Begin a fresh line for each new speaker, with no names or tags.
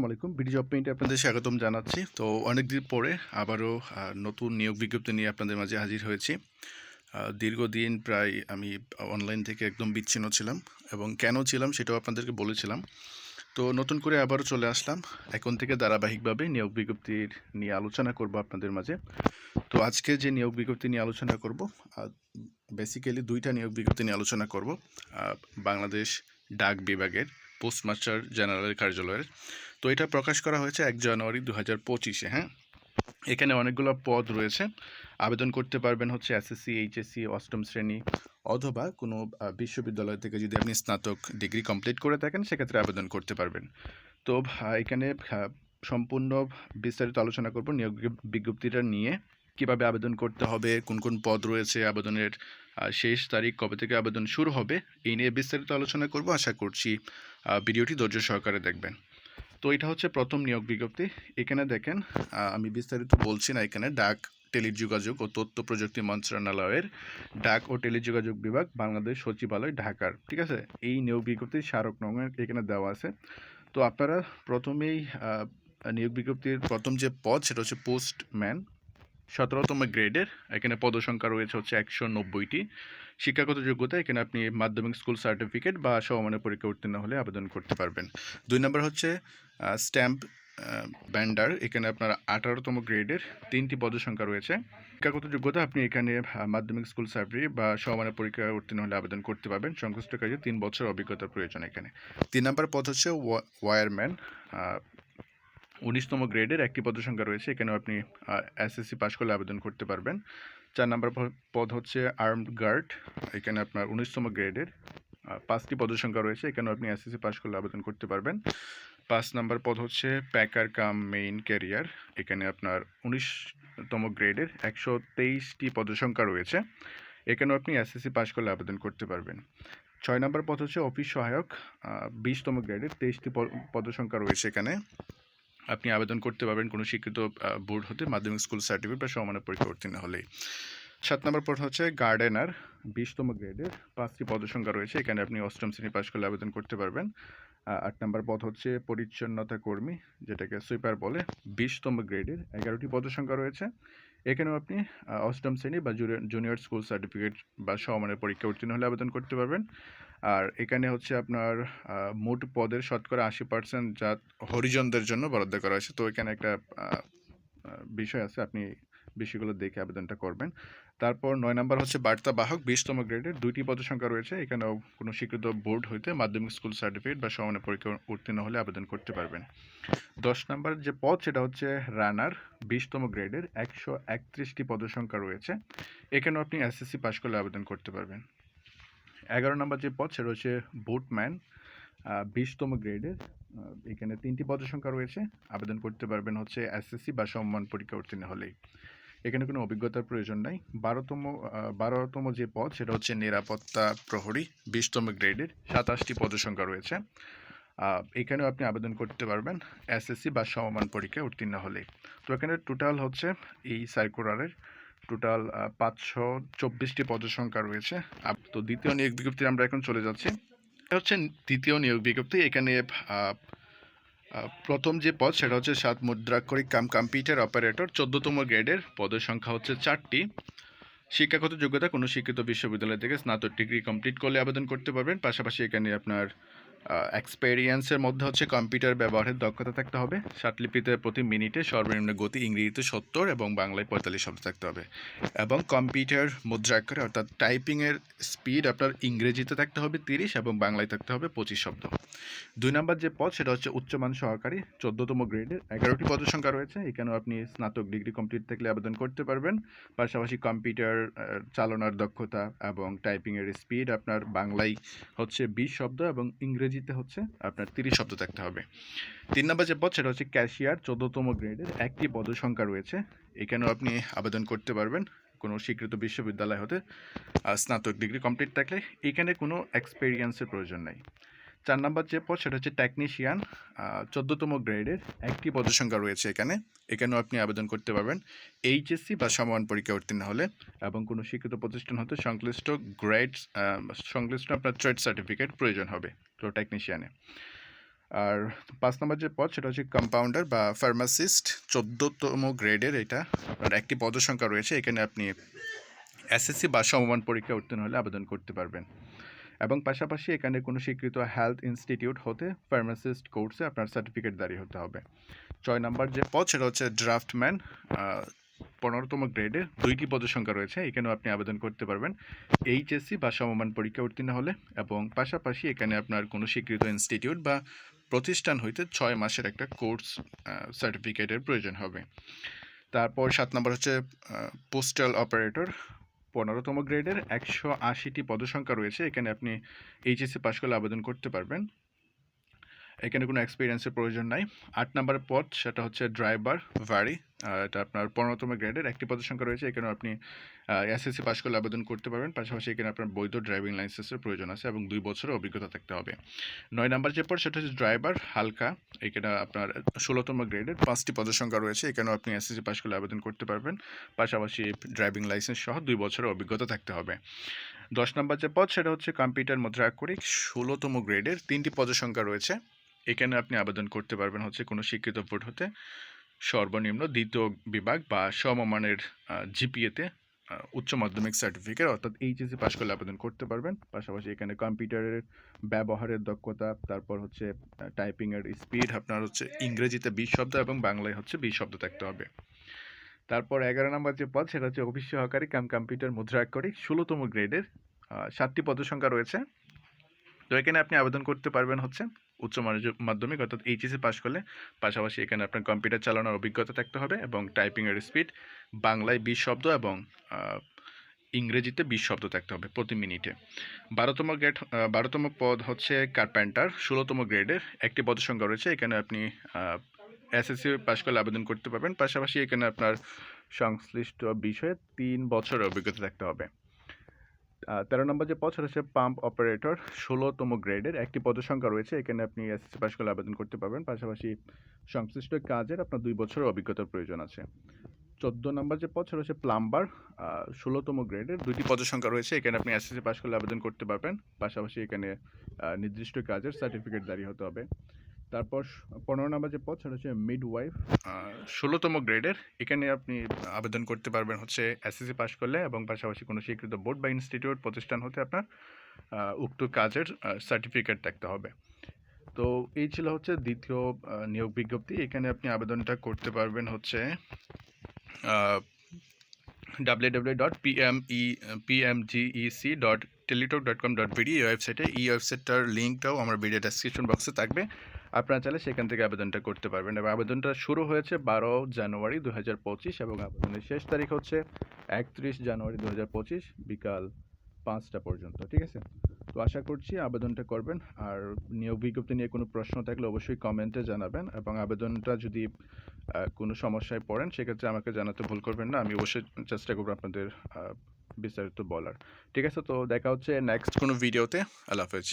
আসসালামু আলাইকুম। BD job পেইন্টে আপনাদের স্বাগতম জানাচ্ছি। তো অনেক দিন পরে আবারও নতুন নিয়োগ বিজ্ঞপ্তি নিয়ে আপনাদের মাঝে হাজির হয়েছি। দীর্ঘদিন প্রায় আমি অনলাইন থেকে একদম বিচ্ছিন্ন ছিলাম এবং কেন ছিলাম সেটাও আপনাদেরকে বলেছিলাম। তো নতুন করে আবারও চলে আসলাম। এখন থেকে ধারাবাহিকভাবে নিয়োগ বিজ্ঞপ্তির নিয়ে আলোচনা করব আপনাদের মাঝে। তো আজকে যে নিয়োগ বিজ্ঞপ্তি নিয়ে আলোচনা করব বেসিক্যালি দুইটা নিয়োগ বিজ্ঞপ্তি নিয়ে আলোচনা করব বাংলাদেশ ডাক বিভাগের পোস্টমাস্টার জেনারেল কার্যালয়ের। তো এটা প্রকাশ করা হয়েছে এক জানুয়ারি দু হাজার পঁচিশে হ্যাঁ? এখানে অনেকগুলো পদ রয়েছে। আবেদন করতে পারবেন হচ্ছে এসএসসি, এইচএসসি, অষ্টম শ্রেণি অথবা কোনো বিশ্ববিদ্যালয় থেকে যদি আপনি স্নাতক ডিগ্রি কমপ্লিট করে থাকেন, সেক্ষেত্রে আবেদন করতে পারবেন। তো এখানে সম্পূর্ণ বিস্তারিত আলোচনা করব নিয়োগ বিজ্ঞপ্তিটা নিয়ে। কীভাবে আবেদন করতে হবে, কোন কোন পদ রয়েছে আবেদনের শেষ তারিখ কবে থেকে আবেদন শুরু হবে, এই নিয়ে বিস্তারিত আলোচনা করব, আশা করছি ভিডিওটি ধৈর্য সহকারে দেখবেন। তো এটা হচ্ছে প্রথম নিয়োগ বিজ্ঞপ্তি। এখানে দেখেন আমি বিস্তারিত বলছি না এখানে, ডাক টেলিযোগাযোগ ও তথ্য প্রযুক্তি মন্ত্রণালয়ের ডাক ও টেলিযোগাযোগ বিভাগ, বাংলাদেশ সচিবালয় ঢাকার ঠিক আছে? এই নিয়োগ বিজ্ঞপ্তির স্মারক নং এখানে দেওয়া আছে। তো আপনারা প্রথমেই নিয়োগ বিজ্ঞপ্তির প্রথম যে পদ, সেটা হচ্ছে পোস্টম্যান। সতেরোতম গ্রেডের, এখানে পদসংখ্যা রয়েছে হচ্ছে একশো নব্বইটি। শিক্ষাগত যোগ্যতা, এখানে আপনি মাধ্যমিক স্কুল সার্টিফিকেট বা সমমানের পরীক্ষা উত্তীর্ণ হলে আবেদন করতে পারবেন। দুই নম্বর হচ্ছে স্ট্যাম্প ব্যান্ডার, এখানে আপনার আঠারোতম গ্রেডের তিনটি পদসংখ্যা রয়েছে। শিক্ষাগত যোগ্যতা, আপনি এখানে মাধ্যমিক স্কুল সার্টিফিকেট বা সমমানের পরীক্ষা উত্তীর্ণ হলে আবেদন করতে পারবেন। সংশ্লিষ্ট কাজে তিন বছর অভিজ্ঞতার প্রয়োজন এখানে। তিন নম্বর পদ হচ্ছে ওয়ারম্যান উনিশতম গ্রেডের একটি পদসংখ্যা রয়েছে, এখানেও আপনি এসএসসি পাশ করলে আবেদন করতে পারবেন। চার নম্বর পদ হচ্ছে আর্মড গার্ড এখানে আপনার উনিশতম গ্রেডের পাঁচটি পদসংখ্যা রয়েছে, এখানেও আপনি এসএসসি পাশ করলে আবেদন করতে পারবেন। পাঁচ নম্বর পদ হচ্ছে প্যাকার কাম মেইন ক্যারিয়ার এখানে আপনার উনিশতম গ্রেডের একশো তেইশটি পদসংখ্যা রয়েছে, এখানেও আপনি এসএসসি পাশ করলে আবেদন করতে পারবেন। ছয় নম্বর পদ হচ্ছে অফিস সহায়ক বিশতম গ্রেডের তেইশটি পদ পদসংখ্যা রয়েছে এখানে। আপনি আবেদন করতে পারবেন কোনো স্বীকৃত বোর্ড হতে মাধ্যমিক স্কুল সার্টিফিকেট বা সমানের পরীক্ষা উত্তীর্ণ হলেই। সাত নম্বর পদ হচ্ছে, গার্ডেনার বিশতম গ্রেডের পাঁচটি পদসংখ্যা রয়েছে, এখানে আপনি অষ্টম শ্রেণি পাশ করলে আবেদন করতে পারবেন। আট নম্বর পদ হচ্ছে, পরিচ্ছন্নতা কর্মী, যেটাকে সুইপার বলে, বিশতম গ্রেডের এগারোটি পদসংখ্যা রয়েছে। এখানেও আপনি অষ্টম শ্রেণি বা জুনিয়র স্কুল সার্টিফিকেট বা সমমানের পরীক্ষা উত্তীর্ণ হলে আবেদন করতে পারবেন। আর এখানে হচ্ছে আপনার মোট পদের শতকরা আশি পার্সেন্ট যা হরিজনদের জন্য বরাদ্দ করা হয়েছে। তো এখানে একটা বিষয় আছে, আপনি বিষয়গুলো দেখে আবেদনটা করবেন। তারপর নয় নম্বর হচ্ছে বার্তা বাহক বিশতম গ্রেডের দুইটি পদসংখ্যা রয়েছে। এখানেও কোনো স্বীকৃত বোর্ড হইতে মাধ্যমিক স্কুল সার্টিফিকেট বা সমানের পরীক্ষা উত্তীর্ণ হলে আবেদন করতে পারবেন। দশ নম্বর যে পদ, সেটা হচ্ছে রানার, বিশতম গ্রেডের একশো একত্রিশটি পদসংখ্যা রয়েছে। এখানেও আপনি এসএসসি পাশ করলে আবেদন করতে পারবেন। এগারো নম্বর যে পদ, সেটা হচ্ছে বুটম্যান বিশতম গ্রেডের এখানে তিনটি পদসংখ্যা রয়েছে। আবেদন করতে পারবেন হচ্ছে এসএসসি বা সম্মান পরীক্ষা উত্তীর্ণ হলেই। এখানে কোনো অভিজ্ঞতার প্রয়োজন নাই। বারোতম বারোতম যে পদ, সেটা হচ্ছে নিরাপত্তা প্রহরী, বিশতম গ্রেডের সাতাশটি পদসংখ্যা রয়েছে। এখানেও আপনি আবেদন করতে পারবেন, এসএসসি বা সমমান পরীক্ষায় উত্তীর্ণ হলেই তো এখানে টোটাল হচ্ছে এই সার্কুলারের টোটাল পাঁচশো চব্বিশটি পদসংখ্যা রয়েছে। তো দ্বিতীয় নিয়োগ বিজ্ঞপ্তি আমরা এখন চলে যাচ্ছি। হচ্ছে দ্বিতীয় নিয়োগ বিজ্ঞপ্তি। এখানে প্রথম যে পদ, সেটা হচ্ছে সাত মুদ্রাক্ষরিক কাম কম্পিউটার অপারেটর চোদ্দতম গ্রেডের। পদের সংখ্যা হচ্ছে চারটি। শিক্ষাগত যোগ্যতা কোনো শিক্ষিত বিশ্ববিদ্যালয় থেকে স্নাতক ডিগ্রি কমপ্লিট করলে আবেদন করতে পারবেন। পাশাপাশি এখানে আপনার এক্সপেরিয়েন্সের মধ্যে হচ্ছে কম্পিউটার ব্যবহারের দক্ষতা থাকতে হবে। লিপিতে প্রতি মিনিটে সর্বনিম্ন গতি ইংরেজিতে সত্তর এবং বাংলায় পঁয়তাল্লিশ শব্দ থাকতে হবে। এবং কম্পিউটার মুদ্রাক্ষরে অর্থাৎ টাইপিংয়ের স্পিড আপনার ইংরেজিতে থাকতে হবে তিরিশ এবং বাংলায় থাকতে হবে পঁচিশ শব্দ। দুই নম্বর যে পদ, সেটা হচ্ছে উচ্চমান সহকারী। চোদ্দতম গ্রেডের এগারোটি পদের সংখ্যা রয়েছে। এখানেও আপনি স্নাতক ডিগ্রি কমপ্লিট থাকলে আবেদন করতে পারবেন। পাশাপাশি কম্পিউটার চালানোর দক্ষতা এবং টাইপিংয়ের স্পিড আপনার বাংলায় হচ্ছে বিশ শব্দ এবং ইংরেজিতে হচ্ছে, আপনার তিরিশ শব্দ থাকতে হবে। তিন নম্বর যে পদ, সেটা হচ্ছে ক্যাশিয়ার, চোদ্দতম গ্রেডের একটি পদসংখ্যা সংখ্যা রয়েছে। এখানেও আপনি আবেদন করতে পারবেন কোনো স্বীকৃত বিশ্ববিদ্যালয় হতে স্নাতক ডিগ্রি কমপ্লিট থাকলে। এখানে কোনো এক্সপেরিয়েন্সের প্রয়োজন নাই। চার নম্বর যে পদ সেটা হচ্ছে টেকনিশিয়ান চোদ্দতম গ্রেডের একটি পদসংখ্যা রয়েছে এখানে। এখানেও আপনি আবেদন করতে পারবেন। এইচএসসি বা সমান পরীক্ষা উত্তীর্ণ হলে এবং কোনো শিক্ষিত প্রতিষ্ঠান হতে সংশ্লিষ্ট গ্রেড সংশ্লিষ্ট আপনার ট্রেড সার্টিফিকেট প্রয়োজন হবে তো টেকনিশিয়ানে আর পাঁচ নম্বর যে পদ সেটা হচ্ছে কম্পাউন্ডার বা ফার্মাসিস্ট চোদ্দোতম গ্রেডের এটা একটি পদসংখ্যা রয়েছে। এখানে আপনি এসএসসি বা সমমান পরীক্ষা উত্তীর্ণ হলে আবেদন করতে পারবেন। এবং পাশাপাশি এখানে কোনো স্বীকৃত হেলথ ইনস্টিটিউট হতে ফার্মাসিস্ট কোর্সে আপনার সার্টিফিকেট দাঁড়িয়ে হতে হবে। ছয় নম্বর যে পদ, সেটা হচ্ছে ড্রাফটম্যান পনেরোতম গ্রেডে দুইটি পদসংখ্যা রয়েছে, এখানেও আপনি আবেদন করতে পারবেন। এইচএসসি বা সমমান পরীক্ষা উত্তীর্ণ হলে এবং পাশাপাশি এখানে আপনার কোনো স্বীকৃত ইনস্টিটিউট বা প্রতিষ্ঠান হইতে ছয় মাসের একটা কোর্স সার্টিফিকেটের প্রয়োজন হবে। তারপর সাত নম্বর হচ্ছে পোস্টাল অপারেটর পনেরোতম গ্রেডের একশো আশিটি পদসংখ্যা রয়েছে। এখানে আপনি এইচএসসি পাস করলে আবেদন করতে পারবেন। এখানে কোনো এক্সপিরিয়েন্সের প্রয়োজন নাই। আট নাম্বার পদ সেটা হচ্ছে ড্রাইভার ভারি এটা আপনার পনেরোতম গ্রেডের একটি পদসংখ্যা রয়েছে। এখানে আপনি এসএসসি পাশ করলে আবেদন করতে পারবেন। পাশাপাশি এখানে আপনার বৈধ ড্রাইভিং লাইসেন্সের প্রয়োজন আছে এবং দুই বছরের অভিজ্ঞতা থাকতে হবে। নয় নম্বর যে পদ, সেটা হচ্ছে ড্রাইভার হালকা। এখানে আপনার ষোলোতম গ্রেডের পাঁচটি পদসংখ্যা রয়েছে। এখানেও আপনি এসএসসি পাশ করলে আবেদন করতে পারবেন। পাশাপাশি ড্রাইভিং লাইসেন্স সহ দুই বছরের অভিজ্ঞতা থাকতে হবে। দশ নম্বর যে পদ, সেটা হচ্ছে কম্পিউটার মুদ্রা আক্ষরিক ষোলোতম গ্রেডের তিনটি পদসংখ্যা রয়েছে। এখানে আপনি আবেদন করতে পারবেন হচ্ছে কোনো শিক্ষিত বোর্ড হতে। সর্বনিম্ন দ্বিতীয় বিভাগ বা সমমানের জিপিএতে উচ্চ মাধ্যমিক সার্টিফিকেট অর্থাৎ এইচএসসি পাশ করলে আবেদন করতে পারবেন। পাশাপাশি এখানে কম্পিউটারের ব্যবহারের দক্ষতা, তারপর হচ্ছে টাইপিংয়ের স্পিড আপনার হচ্ছে ইংরেজিতে বিশ শব্দ এবং বাংলায় হচ্ছে বিশ শব্দ থাকতে হবে। তারপর এগারো নম্বর যে পদ, সেটা হচ্ছে অফিস সহকারী কাম কম্পিউটার মুদ্রা মুদ্রাক্ষরিক ষোলোতম গ্রেডের সাতটি পদসংখ্যা রয়েছে। তো এখানে আপনি আবেদন করতে পারবেন হচ্ছে উচ্চ মাধ্যমিক অর্থাৎ এইচএসি পাস করলে পাশাপাশি এখানে আপনার কম্পিউটার চালানোর অভিজ্ঞতা থাকতে হবে এবং টাইপিংয়ের স্পিড বাংলায় বিশ শব্দ এবং ইংরেজিতে বিশ শব্দ থাকতে হবে প্রতি মিনিটে। বারোতম গ্রেড বারোতম পদ হচ্ছে কার্পেন্টার ষোলোতম গ্রেডের একটি পদসংখ্যা রয়েছে। এখানে আপনি এসএসসি পাশ করলে আবেদন করতে পারবেন। পাশাপাশি এখানে আপনার সংশ্লিষ্ট বিষয়ে তিন বছরের অভিজ্ঞতা থাকতে হবে। তেরো নম্বর যে পদ, সেটা হচ্ছে পাম্প অপারেটর ষোলোতম গ্রেডের একটি পদসংখ্যা রয়েছে, এখানে আপনি এসএসসি পাশ করলে আবেদন করতে পারবেন। পাশাপাশি সংশ্লিষ্ট কাজের আপনার দুই বছরের অভিজ্ঞতার প্রয়োজন আছে। চোদ্দ নম্বর যে পদ, সেটা হচ্ছে প্লাম্বার ষোলোতম গ্রেডের দুইটি পদসংখ্যা রয়েছে, এখানে আপনি এসএসসি পাশ করলে আবেদন করতে পারবেন। পাশাপাশি এখানে নির্দিষ্ট কাজের সার্টিফিকেট জারি হতে হবে। তারপর পনেরো নম্বর যে পদ সেটা হচ্ছে মিড ওয়াইফ ষোলোতম গ্রেডের। এখানে আপনি আবেদন করতে পারবেন হচ্ছে এসএসসি পাশ করলে এবং পাশাপাশি কোনো স্বীকৃত বোর্ড বা ইনস্টিটিউট প্রতিষ্ঠান হতে আপনার উক্ত কাজের সার্টিফিকেট থাকতে হবে। তো এই ছিল হচ্ছে দ্বিতীয় নিয়োগ বিজ্ঞপ্তি। এখানে আপনি আবেদনটা করতে পারবেন হচ্ছে W W dot PME PMGEC dot Teletalk dot com dot BD এই ওয়েবসাইটে। এই ওয়েবসাইটটার লিঙ্কটাও আমার ভিডিও ডেসক্রিপশন বক্সে থাকবে। আপনারা চাইলে সেখান থেকে আবেদনটা করতে পারবেন। এবং আবেদনটা শুরু হয়েছে বারো জানুয়ারি দু হাজার পঁচিশ এবং আবেদনের শেষ তারিখ হচ্ছে একত্রিশ জানুয়ারি দু হাজার পঁচিশ বিকাল পাঁচটা পর্যন্ত, ঠিক আছে? তো আশা করছি আবেদনটা করবেন। আর নিয়োগ বিজ্ঞপ্তি নিয়ে কোনো প্রশ্ন থাকলে অবশ্যই কমেন্টে জানাবেন। এবং আবেদনটা যদি কোনো সমস্যায় পড়েন, সেক্ষেত্রে আমাকে জানাতে ভুল করবেন না। আমি অবশ্যই চেষ্টা করব আপনাদের বিস্তারিত বলার। ঠিক আছে তো দেখা হচ্ছে নেক্সট কোনো ভিডিওতে আল্লাহ হাফেজ।